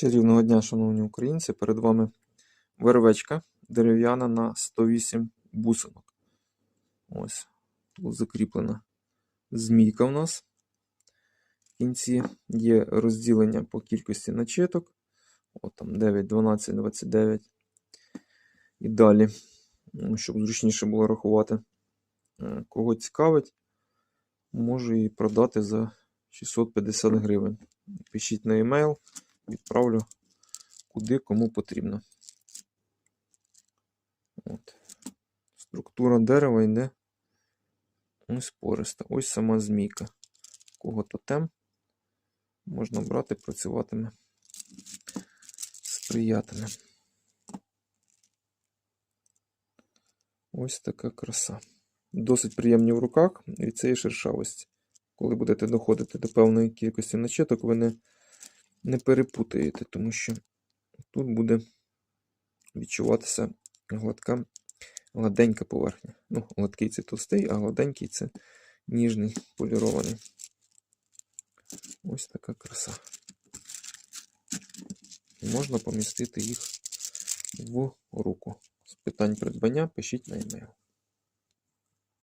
Чарівного дня, шановні українці, перед вами вервечка дерев'яна на 108 бусинок. Ось тут закріплена змійка в нас. В кінці є розділення по кількості начеток. От там 9, 12, 29. І далі, щоб зручніше було рахувати. Е, Кого цікавить, можу її продати за 650 гривень. Пишіть на e-mail, відправлю куди кому потрібно. От. Структура дерева йде ось пориста. Ось сама змійка. Кого тотем можна брати, працюватиме сприятиме. Ось така краса. Досить приємні в руках від цієї шершавості. Коли будете доходити до певної кількості начеток, ви не, не перепутаєте, тому що тут буде відчуватися гладка, гладенька поверхня. Ну, гладкий це товстий, а гладенький це ніжний полірований. Ось така краса. Можна помістити їх в руку. З питань придбання пишіть на e-mail.